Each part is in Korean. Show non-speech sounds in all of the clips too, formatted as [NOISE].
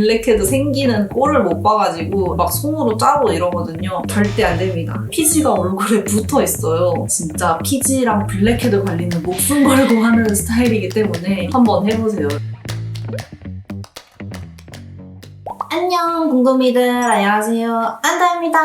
블랙헤드 생기는 꼴을 못 봐가지고 막 손으로 짜고 이러거든요. 절대 안 됩니다. 피지가 얼굴에 붙어 있어요. 진짜 피지랑 블랙헤드 관리는 목숨 걸고 하는 스타일이기 때문에 한번 해보세요. 안녕 궁금이들 안녕하세요 안다입니다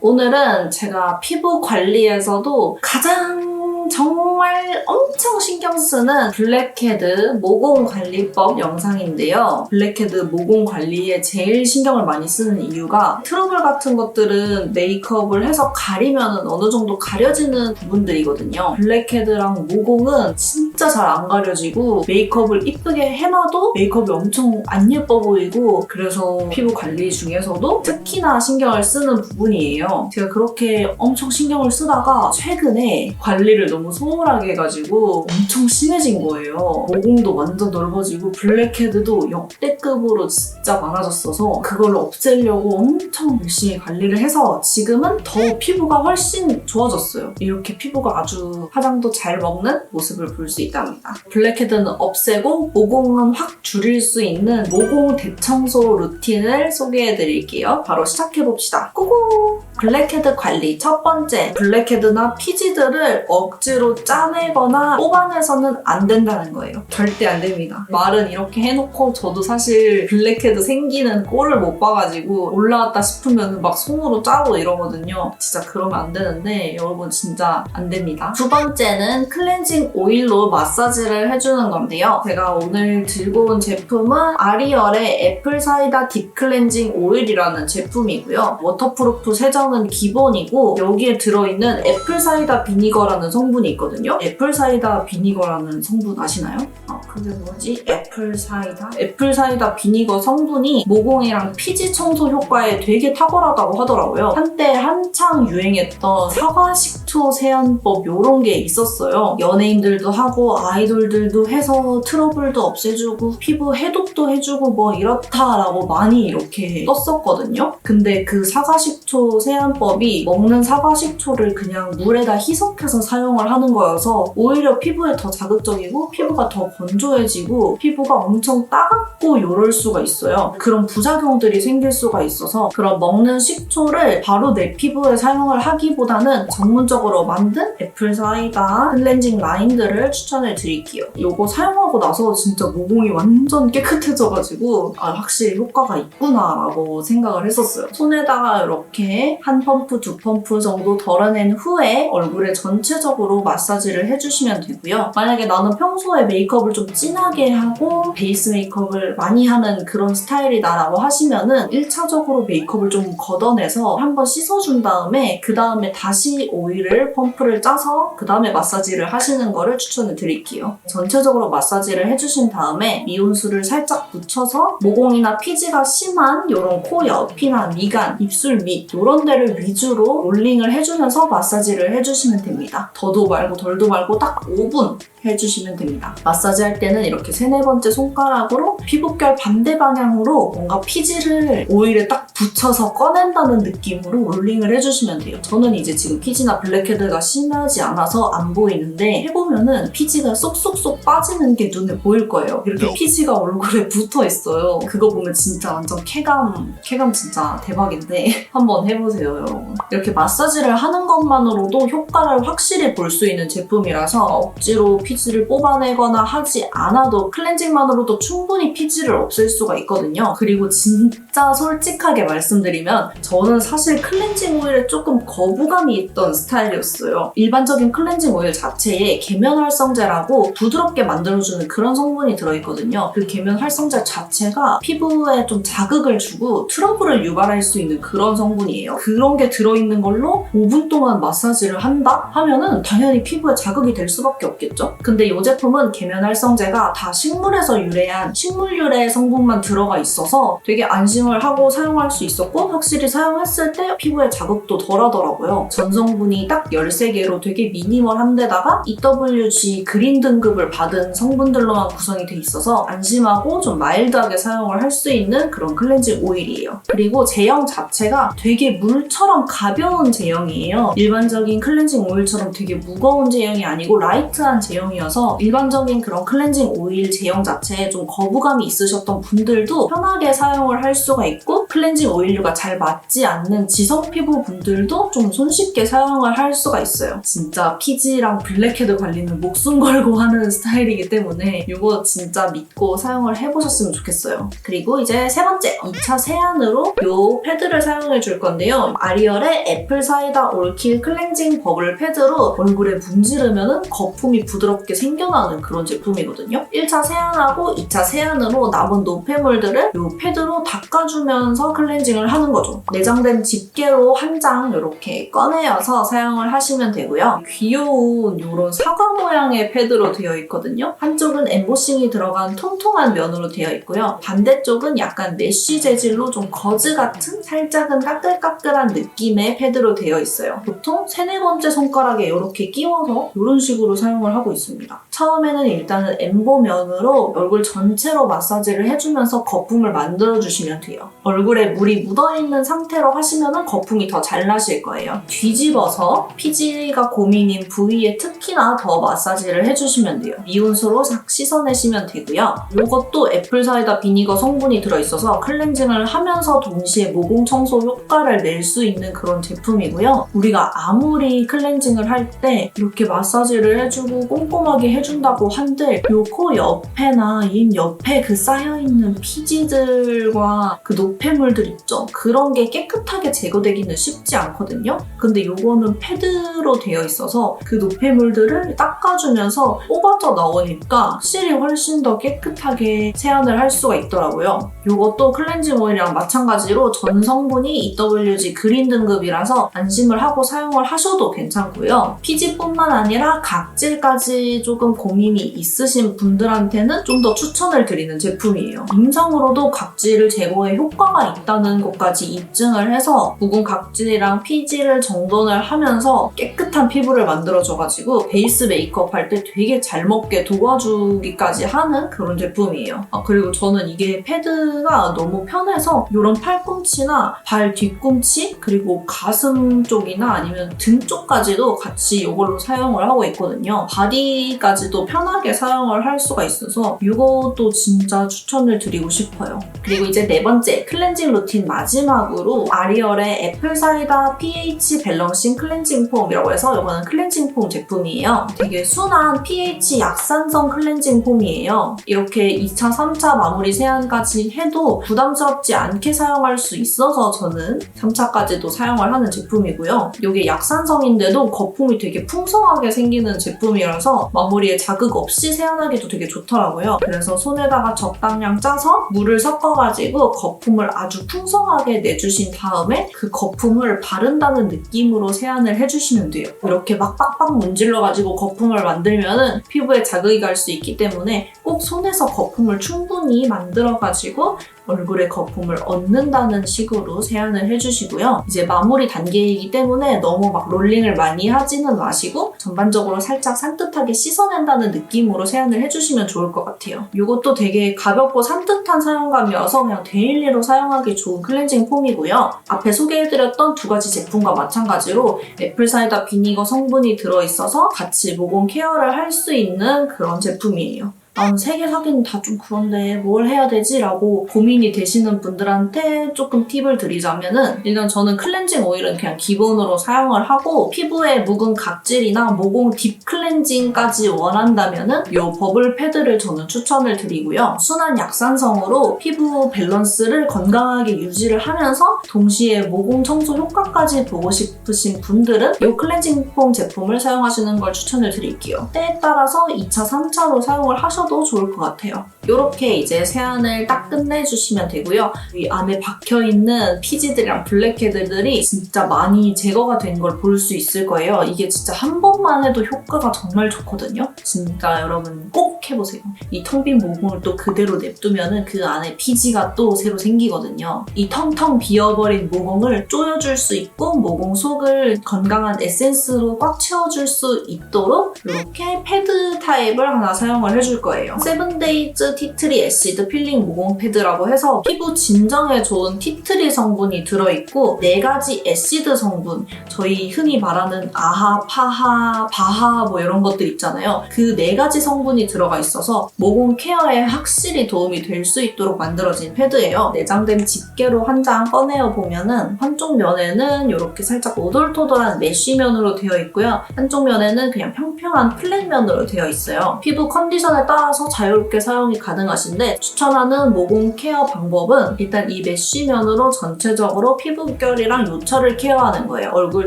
오늘은 제가 피부 관리에서도 가장 정말 엄청 신경 쓰는 블랙헤드 모공 관리법 영상인데요. 블랙헤드 모공 관리에 제일 신경을 많이 쓰는 이유가 트러블 같은 것들은 메이크업을 해서 가리면 어느 정도 가려지는 부분들이거든요. 블랙헤드랑 모공은 진짜 잘 안 가려지고 메이크업을 이쁘게 해놔도 메이크업이 엄청 안 예뻐 보이고 그래서 피부 관리 중에서도 특히나 신경을 쓰는 부분이에요. 제가 그렇게 엄청 신경을 쓰다가 최근에 관리를 너무 소홀하게 해가지고 엄청 심해진 거예요. 모공도 완전 넓어지고 블랙헤드도 역대급으로 진짜 많아졌어서 그걸 없애려고 엄청 열심히 관리를 해서 지금은 더 피부가 훨씬 좋아졌어요. 이렇게 피부가 아주 화장도 잘 먹는 모습을 볼 수 있답니다. 블랙헤드는 없애고 모공은 확 줄일 수 있는 모공 대청소 루틴을 소개해 드릴게요. 바로 시작해 봅시다. 고고! 블랙헤드 관리 첫 번째 블랙헤드나 피지들을 억지 로 짜내거나 뽑아내서는 안 된다는 거예요. 절대 안 됩니다. 말은 이렇게 해놓고 저도 사실 블랙헤드 생기는 꼴을 못 봐가지고 올라왔다 싶으면 막 손으로 짜고 이러거든요. 진짜 그러면 안 되는데 여러분 진짜 안 됩니다. 두 번째는 클렌징 오일로 마사지를 해주는 건데요. 제가 오늘 들고 온 제품은 아리얼의 애플 사이다 딥 클렌징 오일이라는 제품이고요. 워터프루프 세정은 기본이고 여기에 들어있는 애플 사이다 비니거라는 성분 이 있거든요. 애플 사이다 비니거라는 성분 아시나요? 아, 그게 뭐지? 애플 사이다? 애플 사이다 비니거 성분이 모공이랑 피지 청소 효과에 되게 탁월하다고 하더라고요. 한때 한창 유행했던 사과 식초 세안법 요런 게 있었어요. 연예인들도 하고 아이돌들도 해서 트러블도 없애주고 피부 해독도 해주고 뭐 이렇다라고 많이 이렇게 떴었거든요. 근데 그 사과 식초 세안법이 먹는 사과 식초를 그냥 물에다 희석해서 사용을 하는 거여서 오히려 피부에 더 자극적이고 피부가 더 건조해지고 피부가 엄청 따갑고 이럴 수가 있어요. 그런 부작용들이 생길 수가 있어서 그런 먹는 식초를 바로 내 피부에 사용을 하기보다는 전문적으로 만든 애플 사이다 클렌징 라인들을 추천을 드릴게요. 이거 사용하고 나서 진짜 모공이 완전 깨끗해져가지고 아, 확실히 효과가 있구나라고 생각을 했었어요. 손에다가 이렇게 한 펌프, 두 펌프 정도 덜어낸 후에 얼굴에 전체적으로 마사지를 해주시면 되고요. 만약에 나는 평소에 메이크업을 좀 진하게 하고 베이스 메이크업을 많이 하는 그런 스타일이다라고 하시면은 1차적으로 메이크업을 좀 걷어내서 한번 씻어준 다음에 그 다음에 다시 오일을 펌프를 짜서 그 다음에 마사지를 하시는 거를 추천을 드릴게요. 전체적으로 마사지를 해주신 다음에 미온수를 살짝 묻혀서 모공이나 피지가 심한 이런 코 옆이나 미간, 입술 밑 이런 데를 위주로 롤링을 해주면서 마사지를 해주시면 됩니다. 더도 말고 덜도 말고 딱 5분 해주시면 됩니다. 마사지 할 때는 이렇게 세네 번째 손가락으로 피부결 반대 방향으로 뭔가 피지를 오일에 딱 붙여서 꺼낸다는 느낌으로 롤링을 해주시면 돼요. 저는 이제 지금 피지나 블랙헤드가 심하지 않아서 안 보이는데 해보면은 피지가 쏙쏙쏙 빠지는 게 눈에 보일 거예요. 이렇게 피지가 얼굴에 [LAUGHS] 붙어 있어요. 그거 보면 진짜 완전 쾌감, 쾌감 진짜 대박인데 [LAUGHS] 한번 해보세요, 여러분. 이렇게 마사지를 하는 것만으로도 효과를 확실히 볼 수 있는 제품이라서 억지로 피 지를 뽑아내거나 하지 않아도 클렌징만으로도 충분히 피지를 없앨 수가 있거든요. 그리고 진짜 솔직하게 말씀드리면 저는 사실 클렌징 오일에 조금 거부감이 있던 스타일이었어요. 일반적인 클렌징 오일 자체에 계면 활성제라고 부드럽게 만들어주는 그런 성분이 들어있거든요. 그 계면 활성제 자체가 피부에 좀 자극을 주고 트러블을 유발할 수 있는 그런 성분이에요. 그런 게 들어있는 걸로 5분 동안 마사지를 한다? 하면은 당연히 피부에 자극이 될 수밖에 없겠죠? 근데 이 제품은 계면 활성제가 다 식물에서 유래한 식물 유래 성분만 들어가 있어서 되게 안심을 하고 사용할 수 있었고 확실히 사용했을 때 피부에 자극도 덜 하더라고요. 전성분이 딱 13개로 되게 미니멀한데다가 EWG 그린 등급을 받은 성분들로만 구성이 돼 있어서 안심하고 좀 마일드하게 사용을 할 수 있는 그런 클렌징 오일이에요. 그리고 제형 자체가 되게 물처럼 가벼운 제형이에요. 일반적인 클렌징 오일처럼 되게 무거운 제형이 아니고 라이트한 제형 제형이어서 일반적인 그런 클렌징 오일 제형 자체에 좀 거부감이 있으셨던 분들도 편하게 사용을 할 수가 있고 클렌징 오일류가 잘 맞지 않는 지성 피부 분들도 좀 손쉽게 사용을 할 수가 있어요. 진짜 피지랑 블랙헤드 관리는 목숨 걸고 [LAUGHS] 하는 스타일이기 때문에 이거 진짜 믿고 사용을 해보셨으면 좋겠어요. 그리고 이제 세 번째 2차 세안으로 이 패드를 사용해 줄 건데요. 아리얼의 애플 사이다 올킬 클렌징 버블 패드로 얼굴에 문지르면 거품이 부드럽 게 생겨나는 그런 제품이거든요. 1차 세안하고 2차 세안으로 남은 노폐물들을 이 패드로 닦아주면서 클렌징을 하는 거죠. 내장된 집게로 한 장 이렇게 꺼내어서 사용을 하시면 되고요. 귀여운 이런 사과 모양의 패드로 되어 있거든요. 한쪽은 엠보싱이 들어간 통통한 면으로 되어 있고요. 반대쪽은 약간 메쉬 재질로 좀 거즈 같은 살짝은 까끌까끌한 느낌의 패드로 되어 있어요. 보통 세네 번째 손가락에 이렇게 끼워서 이런 식으로 사용을 하고 있 습니다. 처음에는 일단은 엠보 면으로 얼굴 전체로 마사지를 해주면서 거품을 만들어 주시면 돼요. 얼굴에 물이 묻어있는 상태로 하시면 거품이 더 잘 나실 거예요. 뒤집어서 피지가 고민인 부위에 특히나 더 마사지를 해주시면 돼요. 미온수로 싹 씻어내시면 되고요. 이것도 애플사이다 비니거 성분이 들어있어서 클렌징을 하면서 동시에 모공 청소 효과를 낼 수 있는 그런 제품이고요. 우리가 아무리 클렌징을 할 때 이렇게 마사지를 해주고 꼼꼼하게 해준다고 한들 요 코 옆에나 입 옆에 그 쌓여있는 피지들과 그 노폐물들 있죠. 그런 게 깨끗하게 제거되기는 쉽지 않거든요. 근데 요거는 패드로 되어 있어서 그 노폐물들을 닦아주면서 뽑아져 나오니까 확실히 훨씬 더 깨끗하게 세안을 할 수가 있더라고요. 요것도 클렌징 오일이랑 마찬가지로 전 성분이 EWG 그린 등급이라서 안심을 하고 사용을 하셔도 괜찮고요. 피지뿐만 아니라 각질까지 조금 고민이 있으신 분들한테는 좀 더 추천을 드리는 제품이에요. 임상으로도 각질을 제거에 효과가 있다는 것까지 입증을 해서 묵은 각질이랑 피지를 정돈을 하면서 깨끗한 피부를 만들어줘가지고 베이스 메이크업 할 때 되게 잘 먹게 도와주기까지 하는 그런 제품이에요. 아, 그리고 저는 이게 패드가 너무 편해서 이런 팔꿈치나 발 뒤꿈치 그리고 가슴 쪽이나 아니면 등 쪽까지도 같이 이걸로 사용을 하고 있거든요. 바디 까지도 편하게 사용을 할 수가 있어서 이것도 진짜 추천을 드리고 싶어요. 그리고 이제 네 번째 클렌징 루틴 마지막으로 아리얼의 애플 사이다 pH 밸런싱 클렌징 폼이라고 해서 이거는 클렌징 폼 제품이에요. 되게 순한 pH 약산성 클렌징 폼이에요. 이렇게 2차, 3차 마무리 세안까지 해도 부담스럽지 않게 사용할 수 있어서 저는 3차까지도 사용을 하는 제품이고요. 이게 약산성인데도 거품이 되게 풍성하게 생기는 제품이라서 마무리에 자극 없이 세안하기도 되게 좋더라고요. 그래서 손에다가 적당량 짜서 물을 섞어가지고 거품을 아주 풍성하게 내주신 다음에 그 거품을 바른다는 느낌으로 세안을 해주시면 돼요. 이렇게 막 빡빡 문질러가지고 거품을 만들면은 피부에 자극이 갈 수 있기 때문에 꼭 손에서 거품을 충분히 만들어가지고 얼굴에 거품을 얻는다는 식으로 세안을 해주시고요. 이제 마무리 단계이기 때문에 너무 막 롤링을 많이 하지는 마시고 전반적으로 살짝 산뜻하게 씻어낸다는 느낌으로 세안을 해주시면 좋을 것 같아요. 이것도 되게 가볍고 산뜻한 사용감이어서 그냥 데일리로 사용하기 좋은 클렌징 폼이고요. 앞에 소개해드렸던 두 가지 제품과 마찬가지로 애플 사이다 비니거 성분이 들어있어서 같이 모공 케어를 할 수 있는 그런 제품이에요. 난세개 사기는 다 좀 그런데 뭘 해야 되지? 라고 고민이 되시는 분들한테 조금 팁을 드리자면은 일단 저는 클렌징 오일은 그냥 기본으로 사용을 하고 피부에 묵은 각질이나 모공 딥 클렌징까지 원한다면은 이 버블 패드를 저는 추천을 드리고요. 순한 약산성으로 피부 밸런스를 건강하게 유지를 하면서 동시에 모공 청소 효과까지 보고 싶으신 분들은 이 클렌징 폼 제품을 사용하시는 걸 추천을 드릴게요. 때에 따라서 2차, 3차로 사용을 하셔도 좋을 것 같아요. 이렇게 이제 세안을 딱 끝내주시면 되고요. 이 안에 박혀있는 피지들이랑 블랙헤드들이 진짜 많이 제거가 된 걸 볼 수 있을 거예요. 이게 진짜 한 번만 해도 효과가 정말 좋거든요. 진짜 여러분 꼭 해보세요. 이 텅 빈 모공을 또 그대로 냅두면은 그 안에 피지가 또 새로 생기거든요. 이 텅텅 비어버린 모공을 조여줄 수 있고 모공 속을 건강한 에센스로 꽉 채워줄 수 있도록 이렇게 패드 타입을 하나 사용을 해줄 거예요. 세븐데이즈 티트리 애시드 필링 모공 패드라고 해서 피부 진정에 좋은 티트리 성분이 들어있고 네 가지 애시드 성분 저희 흔히 말하는 아하, 파하, 바하 뭐 이런 것들 있잖아요. 그네 가지 성분이 들어가 있어서 모공 케어에 확실히 도움이 될 수 있도록 만들어진 패드예요. 내장된 집게로 한 장 꺼내어 보면은 한쪽 면에는 이렇게 살짝 오돌토돌한 메쉬면으로 되어 있고요. 한쪽 면에는 그냥 평평한 플랫면으로 되어 있어요. 피부 컨디션에 따라서 자유롭게 사용이 가능하신데 추천하는 모공 케어 방법은 일단 이 메쉬면으로 전체적으로 피부결이랑 요철을 케어하는 거예요. 얼굴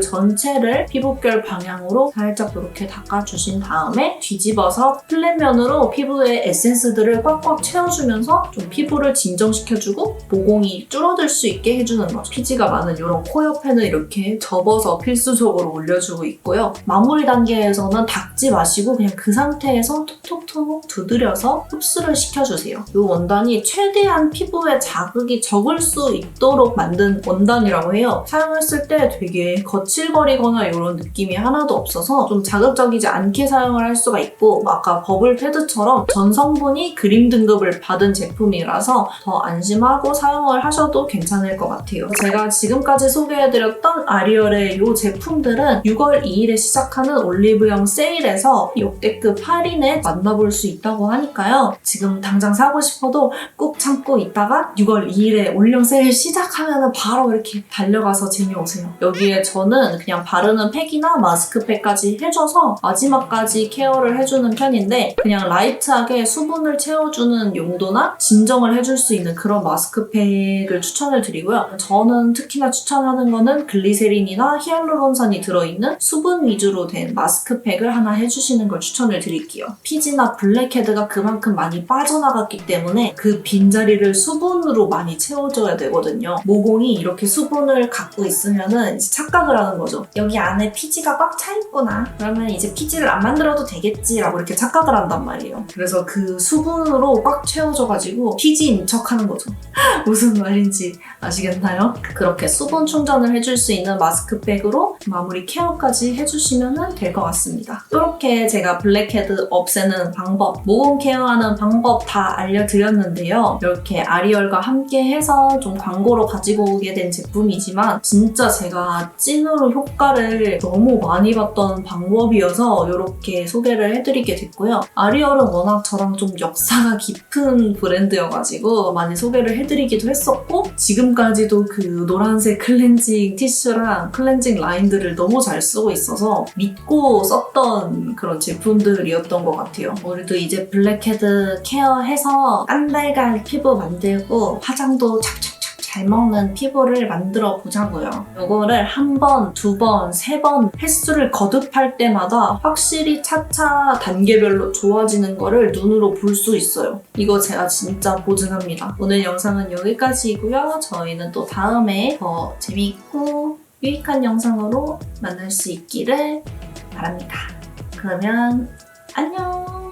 전체를 피부결 방향으로 살짝 이렇게 닦아주신 다음에 뒤집어서 플랫면으로 피부에 에센스들을 꽉꽉 채워주면서 좀 피부를 진정시켜주고 모공이 줄어들 수 있게 해주는 거죠. 피지가 많은 이런 코 옆에는 이렇게 접어서 필수적으로 올려주고 있고요. 마무리 단계에서는 닦지 마시고 그냥 그 상태에서 톡톡톡 두드려서 흡수를 시켜주세요. 이 원단이 최대한 피부에 자극이 적을 수 있도록 만든 원단이라고 해요. 사용했을 때 되게 거칠거리거나 이런 느낌이 하나도 없어서 좀 자극적이지 않게 사용을 할 수가 있고 아까 버블 패드처럼 전 성분이 그림 등급을 받은 제품이라서 더 안심하고 사용을 하셔도 괜찮을 것 같아요. 제가 지금까지 소개해드렸던 아리얼의 이 제품들은 6월 2일에 시작하는 올리브영 세일에서 역대급 할인에 만나볼 수 있다고 하니까요. 지금 당장 사고 싶어도 꾹 참고 있다가 6월 2일에 올리영 세일 시작하면 바로 이렇게 달려가서 재미오세요. 여기에 저는 그냥 바르는 팩이나 마스크팩까지 해줘서 마지막까지 케어를 해주는 편인데 그냥 라이트하게 수분을 채워주는 용도나 진정을 해줄 수 있는 그런 마스크팩을 추천을 드리고요. 저는 특히나 추천하는 거는 글리세린이나 히알루론산이 들어있는 수분 위주로 된 마스크팩을 하나 해주시는 걸 추천을 드릴게요. 피지나 블랙헤드가 그만큼 많이 빠져 나갔기 때문에 그 빈자리를 수분으로 많이 채워줘야 되거든요. 모공이 이렇게 수분을 갖고 있으면은 이제 착각을 하는 거죠. 여기 안에 피지가 꽉 차 있구나. 그러면 이제 피지를 안 만들어도 되겠지라고 이렇게 착각을 한단 말이에요. 그래서 그 수분으로 꽉 채워져가지고 피지인 척 하는 거죠. [LAUGHS] 무슨 말인지 아시겠나요? 그렇게 수분 충전을 해줄 수 있는 마스크팩으로 마무리 케어까지 해주시면 될 것 같습니다. 이렇게 제가 블랙헤드 없애는 방법, 모공 케어하는 방법 다 알려드렸는데요. 이렇게 아리얼과 함께 해서 좀 광고로 가지고 오게 된 제품이지만 진짜 제가 찐으로 효과를 너무 많이 봤던 방법이어서 이렇게 소개를 해드리게 됐고요. 아리얼은 워낙 저랑 좀 역사가 깊은 브랜드여가지고 많이 소개를 해드 리기도 했었고 지금까지도 그 노란색 클렌징 티슈랑 클렌징 라인들을 너무 잘 쓰고 있어서 믿고 썼던 그런 제품들이었던 것 같아요. 우리도 이제 블랙헤드 케어해서 안달갈 피부 만들고 화장도 착착착 잘 먹는 피부를 만들어 보자고요. 이거를 한 번, 두 번, 세 번 횟수를 거듭할 때마다 확실히 차차 단계별로 좋아지는 거를 눈으로 볼 수 있어요. 이거 제가 진짜 보증합니다. 오늘 영상은 여기까지이고요. 저희는 또 다음에 더 재미있고 유익한 영상으로 만날 수 있기를 바랍니다. 그러면 안녕!